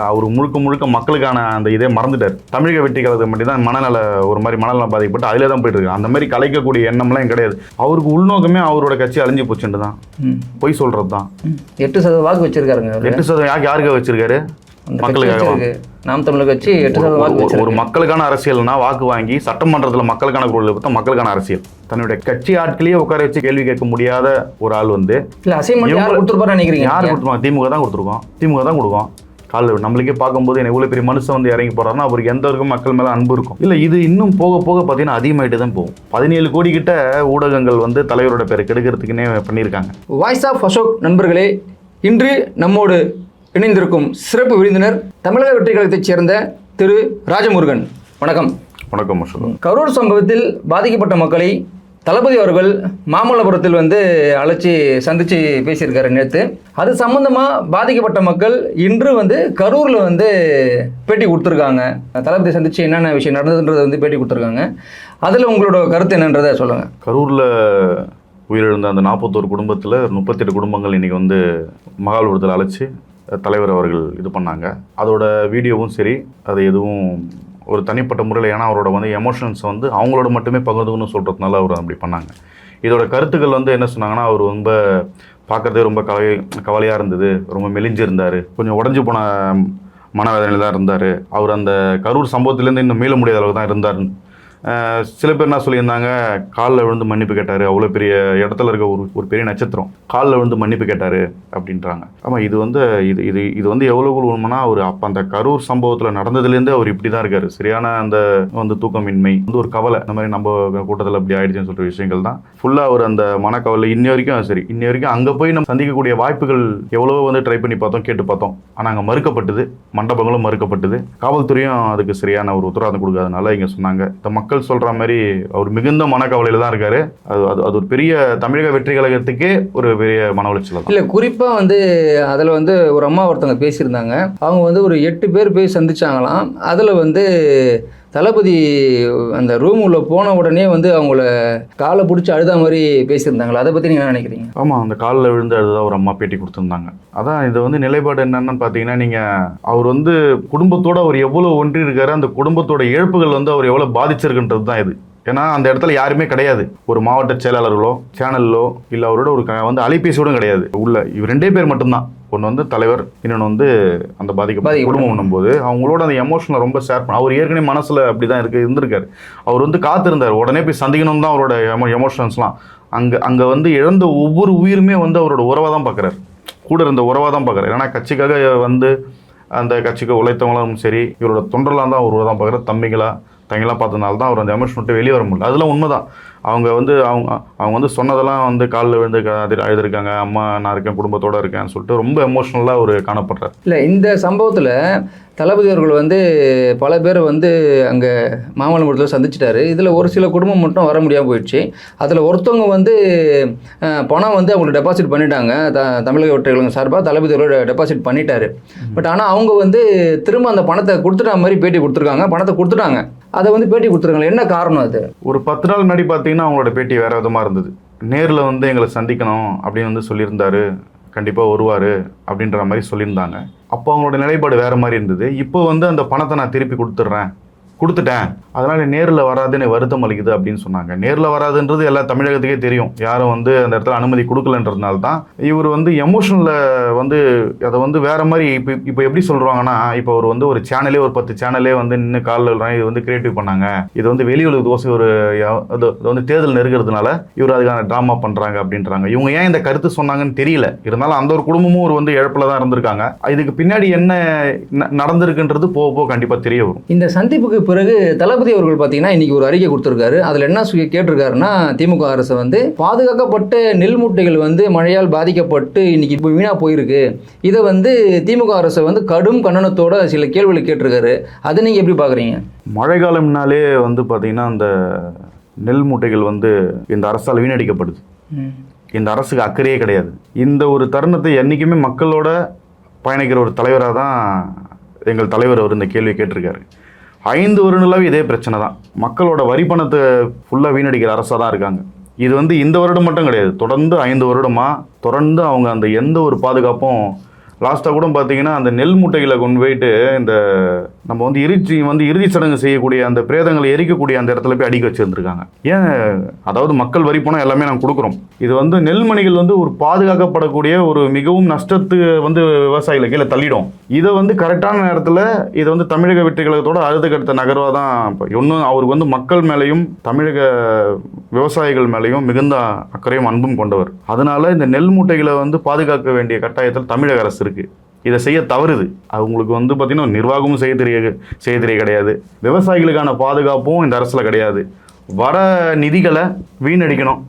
அவர் முழுக்க முழுக்க மக்களுக்கான அந்த இதே மறந்துட்டார். தமிழக வெற்றி கழகத்தை மட்டும் தான் மனநல ஒரு மாதிரி மனநலம் பாதிக்கப்பட்டு அதிலே தான் போயிட்டு இருக்கு அந்த மாதிரி கலைக்கக்கூடிய எண்ணம்லாம் கிடையாது. அவருக்கு உள்நோக்கமே அவரோட கட்சி அழிஞ்சு போச்சுட்டு தான். பொய் சொல்றது தான். எட்டு சதவீத வாக்கு வச்சிருக்காருங்க. எட்டு சதவீதம் யாருக்கு யாருக்க வச்சிருக்காரு? மக்களுக்காக. நாம் தமிழர் கட்சி எட்டு சதவீத வாக்கு ஒரு- மக்களுக்கான அரசியல்னா வாக்கு வாங்கி சட்டமன்றத்தில் மக்களுக்கான குரல் பார்த்தா மக்களுக்கான அரசியல். தன்னுடைய கட்சி ஆட்களையே உட்கார வச்சு கேள்வி கேட்க முடியாத ஒரு ஆள் வந்து இல்ல அசைன்மெண்ட் யார் கொடுத்துருப்பாரு நினைக்கிறீங்க? யார் கொடுத்துருவாங்க திமுக தான் கொடுத்துருக்கோம். திமுக தான் கொடுக்கும். காலில் நம்மளுக்கே பார்க்கும்போது என்ன இவ்வளோ பெரிய மனுஷன் வந்து இறங்கி போறாருன்னா அவருக்கு எந்த வரைக்கும் மக்கள் மேலே அன்பு இருக்கும்? இல்லை இது இன்னும் போக போக பார்த்தீங்கன்னா அதிகமாயிட்டு தான் போகும். பதினேழு கோடி கிட்ட ஊடகங்கள் வந்து தலைவரோட பேரை கெடுக்கிறதுக்குன்னே பண்ணியிருக்காங்க. வாய்ஸ் ஆஃப் அசோக் நண்பர்களே இன்று நம்மோடு இணைந்திருக்கும் சிறப்பு விருந்தினர் தமிழக வெற்றி கழகத்தைச் சேர்ந்த திரு ராஜமுருகன். வணக்கம். வணக்கம் கரூர் சம்பவத்தில் பாதிக்கப்பட்ட மக்களை தளபதி அவர்கள் மாமல்லபுரத்தில் வந்து அழைச்சி சந்தித்து பேசியிருக்காரு நேற்று அது சம்பந்தமாக பாதிக்கப்பட்ட மக்கள் இன்று வந்து கரூரில் வந்து பேட்டி கொடுத்துருக்காங்க. தளபதி சந்தித்து என்னென்ன விஷயம் நடந்ததுன்றதை வந்து பேட்டி கொடுத்துருக்காங்க. அதில் உங்களோட கருத்து என்னன்றதை சொல்லுங்கள் கரூரில் உயிரிழந்த அந்த நாற்பத்தோரு குடும்பத்தில் முப்பத்தெட்டு குடும்பங்கள் இன்றைக்கி வந்து மகாபலிபுரத்தில் அழைச்சி தலைவர் அவர்கள் இது பண்ணாங்க. அதோட வீடியோவும் சரி அது எதுவும் ஒரு தனிப்பட்ட முறையில் ஏன்னா அவரோட வந்து எமோஷன்ஸ் வந்து அவங்களோட மட்டுமே பகிர்ந்துக்கணும்னு சொல்கிறதுனால அவர் அப்படி பண்ணாங்க. இதோட கருத்துக்கள் வந்து என்ன சொன்னாங்கன்னா அவர் ரொம்ப பார்க்குறதே ரொம்ப கவலை கவலையாக இருந்தது ரொம்ப மெலிஞ்சிருந்தார் கொஞ்சம் உடஞ்சி போன மனவேதனையில் தான் இருந்தார். அவர் அந்த கரூர் சம்பவத்திலேருந்து இன்னும் மீள முடியாத அளவுக்கு தான் இருந்தார் சில பேர் என்ன சொல்லியிருந்தாங்க காலில் விழுந்து மன்னிப்பு கேட்டார். அவ்வளோ பெரிய இடத்துல இருக்க ஒரு ஒரு பெரிய நட்சத்திரம். காலில் விழுந்து மன்னிப்பு கேட்டார் அப்படின்றாங்க. ஆமாம் இது வந்து இது இது இது வந்து எவ்வளோ உண்மைனா அவர் அப்போ அந்த கரூர் சம்பவத்தில் நடந்ததுலேருந்து அவர் இப்படி தான் இருக்கார். சரியான அந்த வந்து தூக்கமின்மை வந்து ஒரு கவலை. இந்த மாதிரி நம்ம கூட்டத்தில் அப்படி ஆயிடுச்சுன்னு சொல்கிற விஷயங்கள் தான். ஃபுல்லாக அவர் அந்த மனக்கவலை இன்ன வரைக்கும் சரி இன்ன வரைக்கும் அங்கே போய் நம்ம சந்திக்கக்கூடிய வாய்ப்புகள் எவ்வளவோ வந்து ட்ரை பண்ணி பார்த்தோம் கேட்டு பார்த்தோம். ஆனால் அங்கே மறுக்கப்பட்டது மண்டபங்களும் மறுக்கப்பட்டது. காவல்துறையும் அதுக்கு சரியான ஒரு உத்தரவாதம் கொடுக்காதனால இங்கே சொன்னாங்க. இந்த மக்கள் சொல்கிற மாதிரி அவர் மிகுந்த மனக்கவலையில் தான் இருக்காரு. அது அது அது ஒரு பெரிய தமிழக வெற்றி கழகத்துக்கே ஒரு பெரிய மன உளைச்சல் இல்லை குறிப்பாக வந்து அதில் வந்து ஒரு அம்மா ஒருத்தவங்க பேசியிருந்தாங்க. அவங்க வந்து ஒரு எட்டு பேர் போய் சந்திச்சாங்களாம். அதில் வந்து தளபதி அந்த ரூம் உள்ள போன உடனே வந்து அவங்கள காலை பிடிச்சி அழுத மாதிரி பேசியிருந்தாங்களா? அதை பற்றி நீங்கள் என்ன நினைக்கிறீங்க? ஆமாம் அந்த காலில் விழுந்து அழுதா ஒரு அம்மா பேட்டி கொடுத்துருந்தாங்க. அதான் இது வந்து நிலைப்பாடு என்னன்னு பார்த்தீங்கன்னா நீங்கள் அவர் வந்து குடும்பத்தோட அவர் எவ்வளோ ஒன்றி இருக்காரு அந்த குடும்பத்தோட இழப்புகள் வந்து அவர் எவ்வளோ பாதிச்சிருக்குன்றது தான் இது. ஏன்னா அந்த இடத்துல யாருமே கிடையாது. ஒரு மாவட்ட செயலாளர்களோ சேனல்லோ இல்லை அவரோட ஒரு க- வந்து அலைபேசியோட கிடையாது. உள்ள இவர் ரெண்டே பேர் மட்டும்தான். ஒன்று வந்து தலைவர் இன்னொன்று வந்து அந்த பாதிக்கப்பட்ட குடும்பம் போது அவங்களோட அந்த எமோஷனை ரொம்ப ஷேர் பண்ண அவர் ஏற்கனவே மனசில் அப்படி தான் இருக்கு இருந்திருக்காரு. அவர் வந்து காத்திருந்தார். உடனே போய் சந்திக்கணும் தான் அவரோட எமோ எமோஷன்ஸ்லாம் அங்கே அங்கே வந்து இழந்த ஒவ்வொரு உயிருமே வந்து அவரோட உறவாக தான் பார்க்குறாரு கூட இருந்த உறவாக தான் பார்க்குறாரு ஏன்னா கட்சிக்காக வந்து அந்த கட்சிக்கு உழைத்தவங்களும் சரி இவரோட தொண்டரெலாம் தான் ஒரு தான் பார்க்குறாரு தம்பிங்களா தங்கிலாம் பார்த்ததுனால தான் அவர் அந்த எமோஷன் விட்டு வெளியே வர முடியல. அதெல்லாம் உண்மைதான். அவங்க வந்து அவங்க அவங்க வந்து சொன்னதெல்லாம் வந்து காலில் விழுந்து க- அது அழுதுருக்காங்க. அம்மா நான் இருக்கேன் குடும்பத்தோட இருக்கேன்னு சொல்லிட்டு ரொம்ப எமோஷ்னலாக அவர் காணப்படுறார். இல்லை இந்த சம்பவத்தில் தளபதி அவர்கள் வந்து பல பேர் வந்து அங்கே மாமல்லபுரத்தில் சந்திச்சிட்டாரு. இதில் ஒரு சில குடும்பம் மட்டும் வர முடியாமல் போயிடுச்சு. அதில் ஒருத்தவங்க வந்து பணம் வந்து அவங்களுக்கு டெபாசிட் பண்ணிட்டாங்க. த தமிழக வெற்றிகளுங்க சார்பாக தளபதி அவர்கள் டெபாசிட் பண்ணிட்டாரு. பட் ஆனால் அவங்க வந்து திரும்ப அந்த பணத்தை கொடுத்துட்டா மாதிரி பேட்டி கொடுத்துருக்காங்க. பணத்தை கொடுத்துட்டாங்க. அதை வந்து பேட்டி கொடுத்துருக்காங்க என்ன காரணம் அது? ஒரு பத்து நாள் முன்னாடி பார்த்தீங்கன்னா அவங்களோட பேட்டி வேறு விதமாக இருந்தது. நேரில் வந்து எங்களை சந்திக்கணும் அப்படின்னு வந்து சொல்லியிருந்தாரு. கண்டிப்பாக வருவார் அப்படின்ற மாதிரி சொல்லியிருந்தாங்க. அப்போ அவங்களோட நிலைப்பாடு வேறு மாதிரி இருந்தது. இப்போ வந்து அந்த பணத்தை நான் திருப்பி கொடுத்துட்றேன். கொடுத்துட்டேன். அதனால் நேரில் வராதுன்னு வருத்தம் அளிக்குது அப்படின்னு சொன்னாங்க. நேரில் வராதுன்றது எல்லா தமிழகத்துக்கே தெரியும். யாரும் வந்து அந்த இடத்துல அனுமதி கொடுக்கலன்றதுனால தான். இவர் வந்து எமோஷனில் வந்து அதை வந்து வேறு மாதிரி இப்போ இப்போ எப்படி சொல்கிறாங்கன்னா இப்போ அவர் வந்து ஒரு சேனலே ஒரு பத்து சேனலே வந்து நின்று காலில் விழுறாங்க, இது வந்து கிரியேட்டிவ் பண்ணாங்க. இது வந்து வெளியுலக தோசை ஒரு அது இது வந்து தேர்தல் நெருக்கிறதுனால இவர் அதுக்கான ட்ராமா பண்ணுறாங்க அப்படின்றாங்க. இவங்க ஏன் இந்த கருத்து சொன்னாங்கன்னு தெரியல. இருந்தாலும் அந்த ஒரு குடும்பமும் ஒரு வந்து இழப்பில் தான் இருந்திருக்காங்க. இதுக்கு பின்னாடி என்ன நடந்திருக்குன்றது போக போக கண்டிப்பாக தெரிய வரும். இந்த சந்திப்புக்கு பிறகு தளபதி அவர்கள் பார்த்தீங்கன்னா இன்னைக்கு ஒரு அறிக்கை கொடுத்துருக்காரு. அதில் என்ன கேட்டிருக்காருன்னா திமுக அரசு வந்து பாதுகாக்கப்பட்ட நெல் மூட்டைகள் வந்து மழையால் பாதிக்கப்பட்டு இன்னைக்கு இப்போ வீணாக போயிருக்கு. இதை வந்து திமுக அரசு வந்து கடும் கண்டனத்தோட சில கேள்விகளை கேட்டிருக்காரு. அதை நீங்கள் எப்படி பார்க்குறீங்க மழை காலம்னாலே வந்து பார்த்தீங்கன்னா அந்த நெல் மூட்டைகள் வந்து இந்த அரசால் வீணடிக்கப்படுது. இந்த அரசுக்கு அக்கறையே கிடையாது. இந்த ஒரு தருணத்தை என்றைக்குமே மக்களோட பயணிக்கிற ஒரு தலைவராக தான் எங்கள் தலைவர் அவர் இந்த கேள்வி கேட்டிருக்காரு. ஐந்து வருடங்களாகவே இதே பிரச்சனை தான். மக்களோட வரி பணத்தை ஃபுல்லாக வீணடிக்கிற அரசாக தான் இருக்காங்க. இது வந்து இந்த வருடம் மட்டும் கிடையாது. தொடர்ந்து ஐந்து வருடமாக தொடர்ந்து அவங்க அந்த எந்த ஒரு பாதுகாப்பும் லாஸ்ட்டாக கூட பார்த்தீங்கன்னா அந்த நெல் மூட்டைகளை கொண்டு போயிட்டு இந்த நம்ம வந்து இறுதி வந்து இறுதி சடங்கு செய்யக்கூடிய அந்த பிரேதங்களை எரிக்கக்கூடிய அந்த இடத்துல போய் அடிக்க வச்சுருந்துருக்காங்க. ஏன்? அதாவது மக்கள் வரி பணம் எல்லாமே நாங்கள் கொடுக்குறோம். இது வந்து நெல்மணிகள் வந்து ஒரு பாதுகாக்கப்படக்கூடிய ஒரு மிகவும் நஷ்டத்து வந்து விவசாயிகளை கீழே தள்ளிடும். இதை வந்து கரெக்டான நேரத்தில் இதை வந்து தமிழக வெற்றி கழகத்தோட அடுத்த நகர்வாக தான் இப்போ இன்னும் அவருக்கு வந்து மக்கள் மேலேயும் தமிழக விவசாயிகள் மேலேயும் மிகுந்த அக்கறையும் அன்பும் கொண்டவர். அதனால இந்த நெல் மூட்டைகளை வந்து பாதுகாக்க வேண்டிய கட்டாயத்தில் தமிழக அரசு இருக்குது இதை செய்ய தவறுது. அவங்களுக்கு வந்து பார்த்திங்கன்னா நிர்வாகமும் செய்ய தெரிய செய்ய தெரிய கிடையாது. விவசாயிகளுக்கான பாதுகாப்பும் இந்த அரசில் கிடையாது. வர நிதிகளை வீணடிக்கணும்.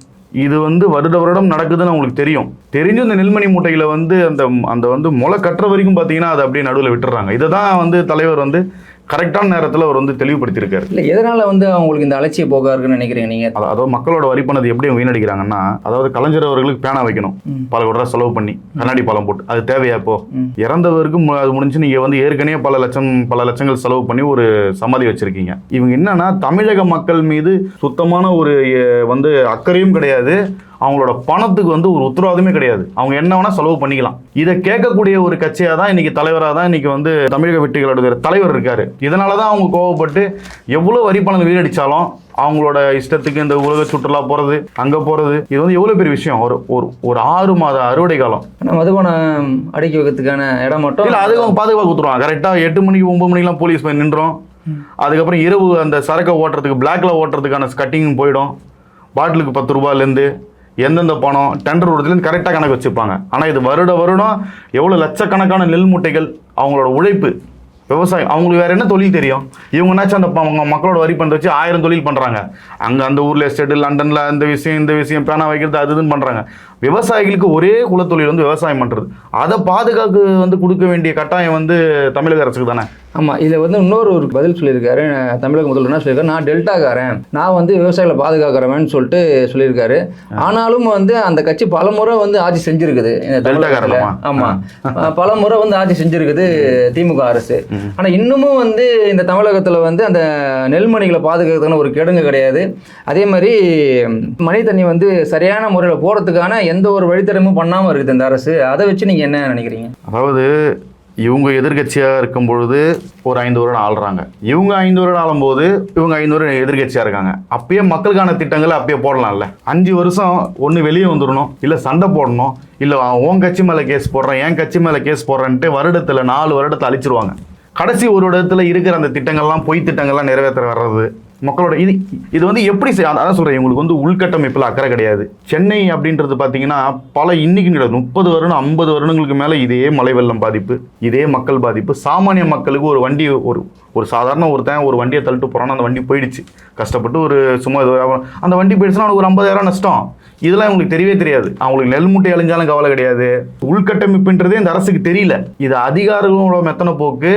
இது வந்து வருட வருடம் நடக்குதுன்னு அவங்களுக்கு தெரியும். தெரிஞ்சு இந்த நெல்மணி மூட்டையில் வந்து அந்த அந்த வந்து முளை கட்டுற வரைக்கும் பார்த்தீங்கன்னா அதை அப்படியே நடுவில் விட்டுறாங்க. இதை தான் வந்து தலைவர் வந்து கரெக்டான நேரத்தில் அவர் வந்து தெளிவுபடுத்தியிருக்காரு. இல்லை எதனால் வந்து அவங்களுக்கு இந்த அலட்சிய போக்கா இருக்குன்னு நினைக்கிறீங்க நீங்கள் அத- அதாவது மக்களோட வரிப்பணத்தை எப்படி வீணடிக்கிறாங்கன்னா அதாவது கலைஞர் அவர்களுக்கு பேனா வைக்கணும். பல கோடி ரூபா செலவு பண்ணி கண்ணாடி பாலம் போட்டு. அது தேவையா இப்போ. இறந்தவருக்கு அது முடிஞ்சு நீங்க வந்து ஏற்கனவே பல லட்சம் பல லட்சங்கள் செலவு பண்ணி ஒரு சமாதி வச்சிருக்கீங்க. இவங்க என்னன்னா தமிழக மக்கள் மீது சுத்தமான ஒரு வந்து அக்கறையும் கிடையாது. அவங்களோட பணத்துக்கு வந்து ஒரு உத்தரவாதமே கிடையாது. அவங்க என்ன வேணா செலவு பண்ணிக்கலாம். இதை கேட்கக்கூடிய ஒரு கட்சியாக தான் இன்னைக்கு தலைவராக தான் இன்னைக்கு வந்து தமிழக வெற்றிகளோட தலைவர் இருக்காரு. இதனால தான் அவங்க கோவப்பட்டு எவ்வளோ வரி பணம் வீணடிச்சாலும் அவங்களோட இஷ்டத்துக்கு இந்த உலக சுற்றுலா போகிறது அங்கே போகிறது இது வந்து எவ்வளோ பெரிய விஷயம். ஒரு ஒரு ஒரு ஆறு மாத அறுவடை காலம். மதுபானம் அடக்கி வைக்கிறதுக்கான இடம் மட்டும் இல்லை அதுக்கு அவங்க பாதுகாப்பு கொடுத்துருவாங்க. கரெக்டாக எட்டு மணிக்கு ஒன்பது மணிக்கெலாம் போலீஸ் போய் நின்றோம். அதுக்கப்புறம் இரவு அந்த சரக்கை ஓட்டுறதுக்கு பிளாக்ல ஓட்டுறதுக்கான கட்டிங் போயிடும். பாட்டிலுக்கு பத்து ரூபாயிலேருந்து எந்தெந்த பணம் டெண்டர் விடுறதுலேருந்து கரெக்டாக கணக்கு வச்சுப்பாங்க. ஆனால் இது வருட வருடம் எவ்வளோ லட்சக்கணக்கான நெல் மூட்டைகள் அவங்களோட உழைப்பு விவசாயம் அவங்களுக்கு வேற என்ன தொழில் தெரியும்? இவங்கனாச்சும் அந்த அவங்க மக்களோட வரி பண்ணுற வச்சு ஆயிரம் தொழில் பண்ணுறாங்க அங்கே அந்த ஊரில் எஸ்டேட்டு லண்டனில் அந்த விஷயம் இந்த விஷயம் பேனா வைக்கிறது அது இதுன்னு பண்ணுறாங்க விவசாயிகளுக்கு ஒரே குலத்தொழில் வந்து விவசாயம் பண்ணுறது அதை பாதுகாப்பு வந்து கொடுக்க வேண்டிய கட்டாயம் வந்து தமிழக அரசுக்கு தானே? ஆமாம் இதில் வந்து இன்னொரு ஒரு பதில் சொல்லியிருக்காரு. தமிழக முதல்வர் என்ன சொல்லியிருக்காரு நான் டெல்டாக்காரன். நான் வந்து விவசாயிகளை பாதுகாக்கிறவன் சொல்லிட்டு சொல்லியிருக்காரு. ஆனாலும் வந்து அந்த கட்சி பல முறை வந்து ஆட்சி செஞ்சிருக்குது. டெல்டாக்காரனாமா? ஆமாம் பல முறை வந்து ஆட்சி செஞ்சிருக்குது திமுக அரசு. ஆனால் இன்னமும் வந்து இந்த தமிழகத்தில் வந்து அந்த நெல்மணிகளை பாதுகாக்கிறதுக்கான ஒரு கிடங்கு கிடையாது. அதே மாதிரி மழை தண்ணி வந்து சரியான முறையில் போகிறதுக்கான எந்த ஒரு வழித்தடமும் பண்ணாமல் இருக்குது இந்த அரசு. அதை வச்சு நீங்கள் என்ன நினைக்கிறீங்க? அதாவது இவங்க எதிர்கட்சியாக இருக்கும் பொழுது ஒரு ஐந்து வருடம் ஆள்றாங்க. இவங்க ஐந்து வருடம் ஆளும்போது இவங்க ஐந்து வருடம் எதிர்கட்சியாக இருக்காங்க. அப்பயே மக்களுக்கான திட்டங்களை அப்பயே போடலாம்ல. அஞ்சு வருஷம் ஒன்று வெளியே வந்துடணும் இல்லை சண்டை போடணும் இல்லை உன் கட்சி மேலே கேஸ் போடுறேன் என் கட்சி மேலே கேஸ் போடுறேன்ட்டு வருடத்தில் நாலு வருடத்தை அழிச்சிருவாங்க. கடைசி ஒரு வருடத்தில் இருக்கிற அந்த திட்டங்கள்லாம் பொய் திட்டங்கள்லாம் நிறைவேற்ற வர்றது மக்களோட இது இது வந்து எப்படி அதான் சொல்கிறேன் இவங்களுக்கு வந்து உள்கட்டமைப்பில் அக்கறை கிடையாது. சென்னை அப்படின்றது பார்த்தீங்கன்னா பல இன்னைக்கு கிடையாது. முப்பது வருடம் ஐம்பது வருடங்களுக்கு மேலே இதே மலை வெள்ளம் பாதிப்பு இதே மக்கள் பாதிப்பு. சாமானிய மக்களுக்கு ஒரு வண்டி ஒரு ஒரு சாதாரண ஒருத்தன் ஒரு வண்டியை தள்ளிட்டு போகிறான்னா அந்த வண்டி போயிடுச்சு. கஷ்டப்பட்டு ஒரு சும்மா இது அந்த வண்டி போயிடுச்சுன்னா அவனுக்கு ஒரு ஐம்பதாயிரம் நஷ்டம். இதெல்லாம் அவங்களுக்கு தெரியவே தெரியாது. அவங்களுக்கு நெல் மூட்டை அழிஞ்சாலும் கவலை கிடையாது. உள்கட்டமைப்புன்றதே இந்த அரசுக்கு தெரியல. இது அதிகாரிகளோட மெத்தனை போக்கு.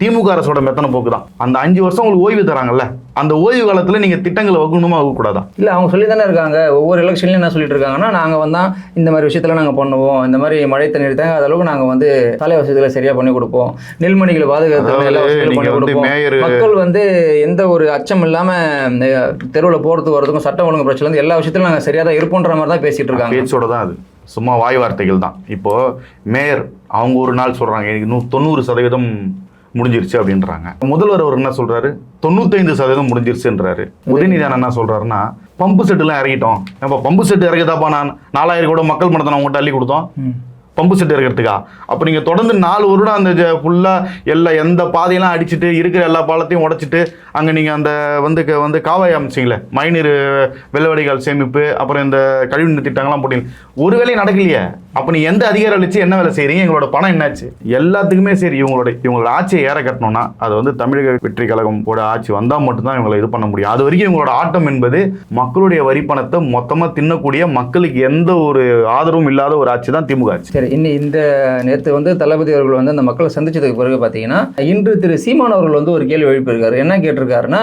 திமுக அரசோட மெத்தன போக்கு தான். அந்த அஞ்சு வருஷம் உங்களுக்கு ஓய்வு தராங்கல்ல அந்த ஓய்வு காலத்தில் நீங்கள் திட்டங்களை வகுக்கணுமா வகுக்கூடாதா இல்லை அவங்க சொல்லி தானே இருக்காங்க. ஒவ்வொரு எலெக்ஷன்லையும் என்ன சொல்லிட்டு இருக்காங்கன்னா நாங்கள் வந்தால் இந்த மாதிரி விஷயத்தில் நாங்கள் பண்ணுவோம். இந்த மாதிரி மழை தண்ணீர் தேங்க அளவுக்கு நாங்கள் வந்து சாலை வசதிகளை சரியாக பண்ணி கொடுப்போம். நெல்மணிகளை பாதுகாத்து மக்கள் வந்து எந்த ஒரு அச்சம் இல்லாமல் தெருவில் போகிறதுக்கு வரதுக்கும் சட்டம் ஒழுங்கு பிரச்சனை வந்து எல்லா விஷயத்திலும் நாங்கள் சரியாக தான் இருப்போன்ற மாதிரி தான் பேசிட்டு இருக்காங்க. பேச்சோட தான் அது. சும்மா வாய் வார்த்தைகள் தான். இப்போ மேயர் அவங்க ஒரு நாள் சொல்றாங்க எனக்கு நூ தொண்ணூறு சதவீதம் முடிஞ்சிருச்சு அப்படின்றாங்க. முதல்வர் அவர் என்ன சொல்றாரு? தொண்ணூத்தைந்து சதவீதம் முடிஞ்சிருச்சுன்றாரு. உதயநிதி என்ன சொல்றாருன்னா பம்பு செட்டுலாம் இறக்கிட்டோம். நம்ம பம்பு செட்டு இறக்குதாப்பா நான்? நாலாயிரம் கூட மக்கள் மனத்தை நான் உங்கள்கிட்ட அள்ளி கொடுத்தோம். பம்பு செட் இருக்கிறதுக்கா அப்போ நீங்கள் தொடர்ந்து நாலு வருடம் அந்த ஃபுல்லாக எல்லா எந்த பாதையெல்லாம் அடிச்சுட்டு இருக்கிற எல்லா பாலத்தையும் உடைச்சிட்டு அங்கே நீங்கள் அந்த வந்து வந்து காவாய் அமைச்சிங்களே மழைநீர் வெள்ளவடிகால் சேமிப்பு அப்புறம் இந்த கழிவுநீர் திட்டங்கள்லாம் போட்டீங்க. ஒரு வேலையும் நடக்கலையே. அப்போ நீ எந்த அதிகாரம் அளித்து என்ன வேலை செய்கிறீங்க எங்களோட பணம் என்னாச்சு? எல்லாத்துக்குமே சரி இவங்களோட இவங்களோட ஆட்சியை ஏற கட்டணும்னா அது வந்து தமிழக வெற்றி கழகமோட ஆட்சி வந்தால் மட்டும்தான் இவங்களை இது பண்ண முடியும். அது வரைக்கும் இவங்களோட ஆட்டம் என்பது மக்களுடைய வரி பணத்தை மொத்தமாக தின்னக்கூடிய மக்களுக்கு எந்த ஒரு ஆதரவும் இல்லாத ஒரு ஆட்சி தான் திமுக ஆட்சி. சரி இன்னி இந்த நேற்று வந்து தளபதி அவர்கள் வந்து அந்த மக்களை சந்திச்சதுக்கு பிறகு பார்த்தீங்கன்னா இன்று திரு சீமான் அவர்கள் வந்து ஒரு கேள்வி எழுப்பியிருக்காரு. என்ன கேட்டிருக்காருன்னா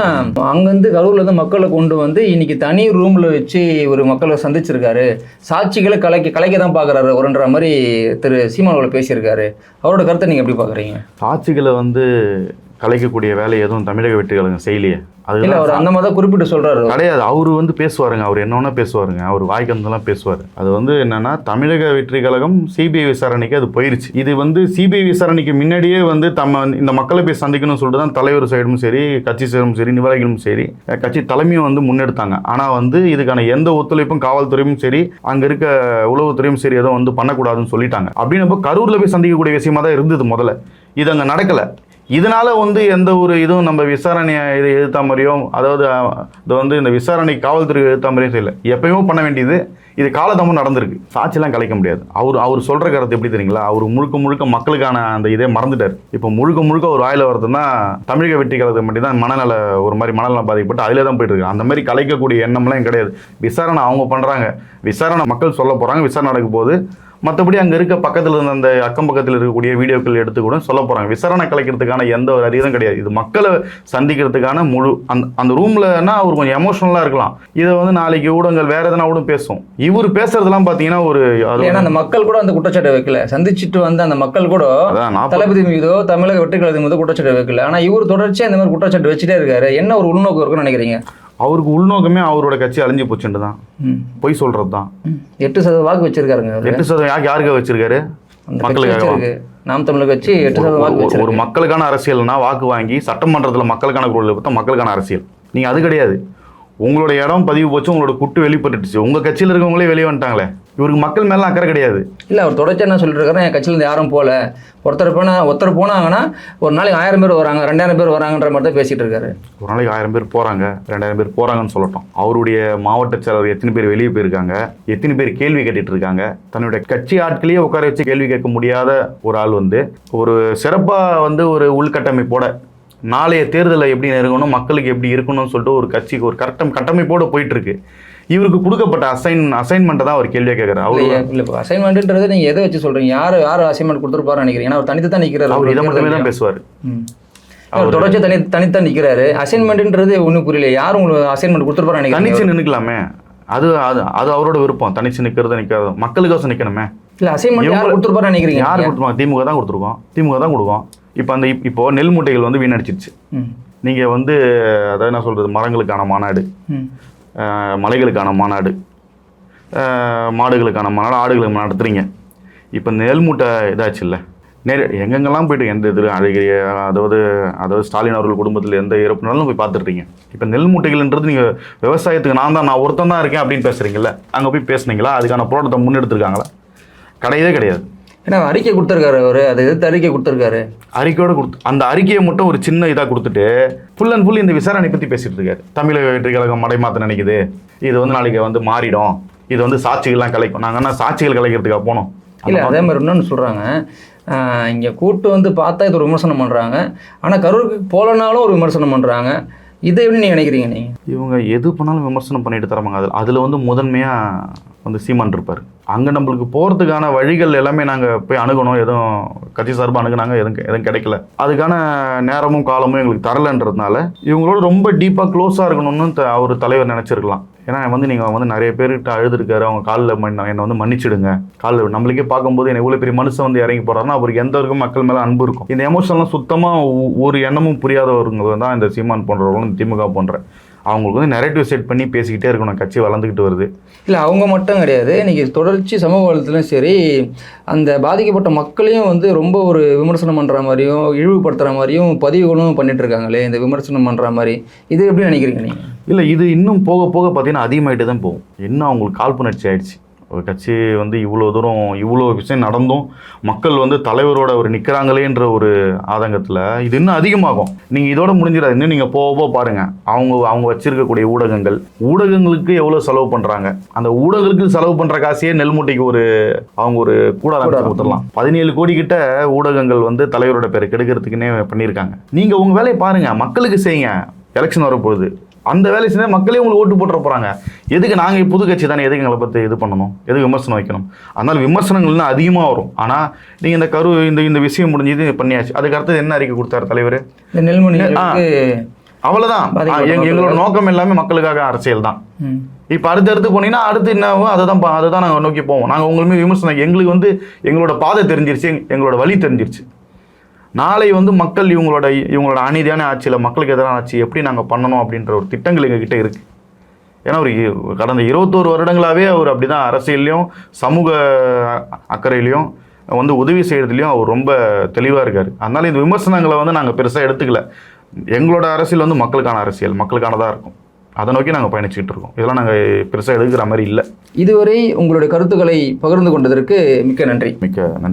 அங்கேருந்து கரூரில் இருந்து மக்களை கொண்டு வந்து இன்னைக்கு தனி ரூமில் வச்சு ஒரு மக்களை சந்திச்சிருக்காரு. சாட்சிகளை கலைக்க கலைக்க தான் பார்க்குறாரு ஒருன்ற மாதிரி திரு சீமான் அவர்கள் பேசியிருக்காரு. அவரோட கருத்தை நீங்கள் எப்படி பார்க்குறீங்க? ஆட்சிகளை வந்து கலைக்கக்கூடிய வேலை எதுவும் தமிழக வெற்றி கழகம் செய்யலையே. அது அவர் அந்த மாதிரி தான் குறிப்பிட்டு சொல்றாரு. கிடையாது. அவர் வந்து பேசுவாருங்க. அவர் என்ன பேசுவாருங்க. அவர் வாய்க்கு வந்தெல்லாம் பேசுவார். அது வந்து என்னன்னா தமிழக வெற்றி கழகம் சிபிஐ விசாரணைக்கு அது போயிருச்சு. இது வந்து சிபிஐ விசாரணைக்கு முன்னாடியே வந்து தம்ம இந்த மக்களை போய் சந்திக்கணும்னு சொல்லிட்டு தான் தலைவர் சைடும் சரி கட்சி சைடும் சரி நிர்வாகிகளும் சரி கட்சி தலைமையும் வந்து முன்னெடுத்தாங்க. ஆனால் வந்து இதுக்கான எந்த ஒத்துழைப்பும் காவல்துறையும் சரி அங்கே இருக்க உளவுத்துறையும் சரி எதுவும் வந்து பண்ணக்கூடாதுன்னு சொல்லிட்டாங்க. அப்படின்னப்போ கரூரில் போய் சந்திக்கக்கூடிய விஷயமா தான் இருந்தது முதல்ல. இது அங்கே நடக்கலை. இதனால வந்து எந்த ஒரு இதுவும் நம்ம விசாரணையை இதை எதிர்த்த மாதிரியும் அதாவது இது வந்து இந்த விசாரணை காவல்துறை எதிர்த்த மாதிரியும் இல்லை எப்பயுமே பண்ண வேண்டியது இது காலதாமம் நடந்திருக்கு. சாட்சிலாம் கலைக்க முடியாது. அவர் அவர் சொல்கிற கருத்து எப்படி தெரியுங்களா? அவர் முழுக்க முழுக்க மக்களுக்கான அந்த இதே மறந்துட்டார். இப்போ முழுக்க முழுக்க ஒரு வாயில் வரதுன்னா தமிழக வெற்றி கழகத்தை மட்டும் தான் மனநல ஒரு மாதிரி மனநலம் பாதிக்கப்பட்டு அதிலே தான் போயிட்டு இருக்கு அந்த மாதிரி கலைக்கக்கூடிய எண்ணம்லாம் கிடையாது. விசாரணை அவங்க பண்ணுறாங்க விசாரணை மக்கள் சொல்ல போகிறாங்க விசாரணை நடக்க போகுது. மற்றபடி அங்கே இருக்க பக்கத்தில் இருந்த அந்த அக்கம் பக்கத்தில் இருக்கக்கூடிய வீடியோக்கள் எடுத்து கூட சொல்ல போகிறாங்க விசாரணை கலைக்கிறதுக்கான எந்த ஒரு அறிவும் கிடையாது. இது மக்களை சந்திக்கிறதுக்கான முழு அந்த அந்த ரூம்லன்னா அவர் கொஞ்சம் எமோஷனலாக இருக்கலாம். இதை வந்து நாளைக்கு ஊடகங்கள் வேற எதனா கூட பேசும். இவர் பேசுறதெல்லாம் பார்த்தீங்கன்னா ஒரு ஏன்னா அந்த மக்கள் கூட அந்த குற்றச்சாட்டை வைக்கல. சந்திச்சுட்டு வந்த அந்த மக்கள் கூட தளபதி மீதோ தமிழக கழகத்தின் மீதோ குற்றச்சாட்டு வைக்கல. ஆனா இவர் தொடர்ச்சியா இந்த மாதிரி குற்றச்சாட்டு வச்சுட்டே இருக்காரு. என்ன ஒரு உள்நோக்கம் இருக்குன்னு நினைக்கிறீங்க? அவருக்கு உள்நோக்கமே அவரோட கட்சி அழிஞ்சு போச்சுட்டு தான். பொய் சொல்றது தான். எட்டு சதவீத வாக்கு வச்சிருக்காருங்க. எட்டு சதவீதம் யாருக்கு யாருக்க வச்சிருக்காரு? மக்களுக்காக நாம் தமிழர் கட்சி எட்டு சதவீத வாக்கு ஒரு- மக்களுக்கான அரசியல்னா வாக்கு வாங்கி சட்டமன்றத்தில் மக்களுக்கான குரல் பார்த்தா மக்களுக்கான அரசியல். நீங்கள் அது கிடையாது. உங்களோட இடம் பதிவு போச்சு உங்களோட குட்டு வெளிப்பட்டுச்சு உங்கள் கட்சியில் இருக்கவங்களே வெளியே வந்துட்டாங்களே. இவருக்கு மக்கள் மேலாம் அக்கறை கிடையாது. இல்ல அவர் தொடர்ச்சியா என்ன சொல்லிட்டு என் கட்சியில இருந்து யாரும் போல. ஒருத்தர் போனா ஒருத்தர் போனாங்கன்னா ஒரு நாளைக்கு ஆயிரம் பேர் வராங்க ரெண்டாயிரம் பேர் வராங்கன்ற மாதிரி தான் பேசிட்டு இருக்காரு ஒரு நாளைக்கு ஆயிரம் பேர் போகிறாங்க ரெண்டாயிரம் பேர் போகிறாங்கன்னு சொல்லட்டும். அவருடைய மாவட்ட செயலர் எத்தனை பேர் வெளியே போயிருக்காங்க எத்தனை பேர் கேள்வி கேட்டுட்டு இருக்காங்க தன்னுடைய கட்சி ஆட்களையே உட்கார வச்சு கேள்வி கேட்க முடியாத ஒரு ஆள் வந்து ஒரு சிறப்பாக வந்து ஒரு உள்கட்டமைப்போட நாளைய தேர்தலை எப்படி நெருங்கணும் மக்களுக்கு எப்படி இருக்கணும்னு சொல்லிட்டு ஒரு கட்சிக்கு ஒரு கட்டம் கட்டமைப்போட போயிட்டு இருக்கு இவருக்கு கொடுக்கப்பட்ட அசைன் அசைன்மெண்ட்டை தான் அவர் கேள்வியாக கேட்குறாரு அவர் இல்ல இப்போ அசைன்மெண்ட்ன்றது நீங்க எதை வச்சு சொல்றீங்க? யார் யார் அசைன்மெண்ட் கொடுத்துருப்பாருன்னு நினைக்கிறீங்க? ஏன்னா அவர் தனித்து தான் நிக்கிறாரு. அவர் இதை மட்டுமே தான். பேசுவார். அவர் தொடர்ச்சியா தனி தனித்தான் நிக்கிறாரு. அசைன்மெண்ட்ன்றது ஒன்றும் புரியல. யார் உங்களுக்கு அசைன்மெண்ட் கொடுத்துருப்பாரு தனிச்சு நினைக்கிறீங்க நின்னுக்கலாமே. அது அது அது அவரோட விருப்பம். தனிச்சு நிற்கிறது நிற்கிறது மக்களுக்கோசம் நிற்கணுமே இல்ல அசைன்மெண்ட் யார் கொடுத்துருப்பாரு நினைக்கிறீங்க யார் கொடுத்துருவாங்க திமுக தான் கொடுத்துருக்கோம். திமுக தான் கொடுக்கும். இப்போ அந்த இப்- இப்போ நெல் மூட்டைகள் வந்து வீணடிச்சிருச்சு. நீங்கள் வந்து அதாவது என்ன சொல்கிறது மரங்களுக்கான மாநாடு. மலைகளுக்கான மாநாடு. மாடுகளுக்கான மாநாடு ஆடுகளுக்கு மாநாடு நடத்துறீங்க. இப்போ நெல் மூட்டை இதாச்சு இல்லை நேர எங்கெங்கெல்லாம் போயிட்டு எந்த இது அழகிரி அதாவது அதாவது ஸ்டாலின் அவர்கள் குடும்பத்தில் எந்த இறப்புனாலும் போய் பார்த்துட்றீங்க. இப்போ நெல் மூட்டைகள்ன்றது நீங்கள் விவசாயத்துக்கு நான் தான் நான் ஒருத்தன் தான் இருக்கேன் அப்படின்னு பேசுகிறீங்கல்ல அங்கே போய் பேசுனீங்களா? அதுக்கான போராட்டத்தை முன்னெடுத்துருக்காங்களா? கிடையவே கிடையாது. ஏன்னா அறிக்கை கொடுத்துருக்காரு அவரு. அதை எதிர்த்து அறிக்கை கொடுத்துருக்காரு. அறிக்கையோட கொடுத்து அந்த அறிக்கையை மட்டும் ஒரு சின்ன இதாக கொடுத்துட்டு ஃபுல் அண்ட் ஃபுல் இந்த விசாரணை பற்றி பேசிட்டு இருக்காரு. தமிழக வெற்றி கழகம் மடைமாத்த நினைக்குது. இது வந்து நாளைக்கு வந்து மாறிடும். இது வந்து சாட்சிகள்லாம் கலைக்கும். நாங்கள் என்ன சாட்சிகள் கலைக்கிறதுக்காக போனோம்? இல்ல அதே மாதிரி இன்னொன்று சொல்றாங்க. ஆஹ் இங்க கூட்டு வந்து பார்த்தா இது ஒரு விமர்சனம் பண்றாங்க. ஆனா கரூருக்கு போலனாலும் ஒரு விமர்சனம் பண்றாங்க. இதை எப்படி நீங்க நினைக்கிறீங்க நீங்க? இவங்க எது பண்ணாலும் விமர்சனம் பண்ணிட்டு தரமாங்க அதில் அதில் வந்து முதன்மையாக வந்து சீமான் இருப்பார். அங்கே நம்மளுக்கு போகிறதுக்கான வழிகள் எல்லாமே நாங்கள் போய் அணுகணும். எதுவும் கட்சி சார்பாக அணுகுனாங்க எதுவும் எதுவும் கிடைக்கல. அதுக்கான நேரமும் காலமும் எங்களுக்கு தரலன்றதுனால இவங்களோட ரொம்ப டீப்பாக க்ளோஸாக இருக்கணும்னு த- அவர் தலைவர் நினச்சிருக்கலாம். ஏன்னா வந்து நீங்கள் வந்து நிறைய பேர்கிட்ட அழுதுருக்காரு. அவங்க காலில் மண் என்னை வந்து மன்னிச்சிடுங்க. காலில் நம்மளுக்கே பார்க்கும்போது என்ன இவ்வளோ பெரிய மனுஷன் வந்து இறங்கி போகிறாருன்னா அவருக்கு எந்த வரைக்கும் மக்கள் மேலே அன்பு இருக்கும். இந்த எமோஷன்லாம் சுத்தமாக ஒரு எண்ணமும் புரியாதவருங்க தான் இந்த சீமான் போன்றவர்களும் திமுக போன்ற அவங்களுக்கு வந்து நெரேட்டிவ் செட் பண்ணி பேசிக்கிட்டே இருக்கணும். கட்சி வளர்ந்துக்கிட்டு வருது. இல்லை அவங்க மட்டும் கிடையாது. இன்னைக்கு தொடர்ச்சி சமூக வளத்துலையும் சரி அந்த பாதிக்கப்பட்ட மக்களையும் வந்து ரொம்ப ஒரு விமர்சனம் பண்ணுற மாதிரியும் இழிவுபடுத்துகிற மாதிரியும் பதிவுகளும் பண்ணிட்டு இருக்காங்களே இந்த விமர்சனம் பண்ணுற மாதிரி. இது எப்படி நினைக்கிறீங்க நீங்கள் இல்லை இது இன்னும் போக போக பார்த்தீங்கன்னா அதிகமாகிட்டு தான் போகும். இன்னும் அவங்களுக்கு காழ்ப்புணர்ச்சி ஆயிடுச்சு. ஒரு கட்சி வந்து இவ்வளோ தூரம் இவ்வளோ விஷயம் நடந்தும் மக்கள் வந்து தலைவரோட ஒரு நிற்கிறாங்களேன்ற ஒரு ஆதங்கத்தில் இது இன்னும் அதிகமாகும். நீங்கள் இதோட முடிஞ்சிடாது. இன்னும் நீங்கள் போக போக பாருங்கள் அவங்க அவங்க வச்சிருக்கக்கூடிய ஊடகங்கள் ஊடகங்களுக்கு எவ்வளோ செலவு பண்ணுறாங்க அந்த ஊடகங்களுக்கு செலவு பண்ணுற காசையே நெல் மூட்டைக்கு ஒரு அவங்க ஒரு கூடாரம். கொடுத்துடலாம். பதினேழு கோடி கிட்ட ஊடகங்கள் வந்து தலைவரோட பேரை கெடுக்கிறதுக்குன்னே பண்ணியிருக்காங்க. நீங்கள் உங்கள் வேலையை பாருங்கள் மக்களுக்கு செய்யுங்க. எலெக்ஷன் வரப்போகுது. அந்த வேலை செஞ்சா மக்களே உங்களுக்கு ஓட்டு போட்டுற போகிறாங்க எதுக்கு நாங்கள் புது கட்சி தானே எதுக்கு எங்களை பற்றி இது பண்ணணும்? எதுக்கு விமர்சனம் வைக்கணும்? அதனால் விமர்சனங்கள் இன்னும் அதிகமாக வரும். ஆனால் நீங்கள் இந்த கரு இந்த இந்த விஷயம் முடிஞ்சது பண்ணியாச்சு. அதுக்கு அடுத்தது என்ன அறிக்கை கொடுத்தாரு தலைவர்? இந்த நெல்மணி. அவ்வளோதான் எங்களோட. நோக்கம் எல்லாமே மக்களுக்காக அரசியல் தான். இப்போ அடுத்து அடுத்து போனீங்கன்னா அடுத்து என்ன அதை தான் அதை தான் நாங்கள் நோக்கி போவோம். நாங்கள் உங்களுமே விமர்சனம் எங்களுக்கு வந்து எங்களோட பாதை தெரிஞ்சிருச்சு எங்க- எங்களோட வழி தெரிஞ்சிருச்சு. நாளை வந்து மக்கள் இவங்களோட இவங்களோட அநீதியான ஆட்சியில் மக்களுக்கு எதிரான ஆட்சி எப்படி நாங்கள் பண்ணணும் அப்படின்ற ஒரு திட்டங்கள் எங்ககிட்ட இருக்குது ஏன்னா ஒரு கடந்த இருபத்தோரு வருடங்களாகவே அவர் அப்படி தான் அரசியல்லையும் சமூக அக்கறையிலையும் வந்து உதவி செய்கிறதுலையும் அவர் ரொம்ப தெளிவாக இருக்கார். அதனால இந்த விமர்சனங்களை வந்து நாங்கள் பெருசாக எடுத்துக்கல. எங்களோட அரசியல் வந்து மக்களுக்கான அரசியல் மக்களுக்கானதாக இருக்கும். அதை நோக்கி நாங்கள் பயணிச்சுக்கிட்டு இருக்கோம். இதெல்லாம் நாங்கள் பெருசாக எடுக்கிற மாதிரி இல்லை. இதுவரை உங்களுடைய கருத்துக்களை பகிர்ந்து கொண்டதற்கு மிக்க நன்றி. மிக்க நன்றி.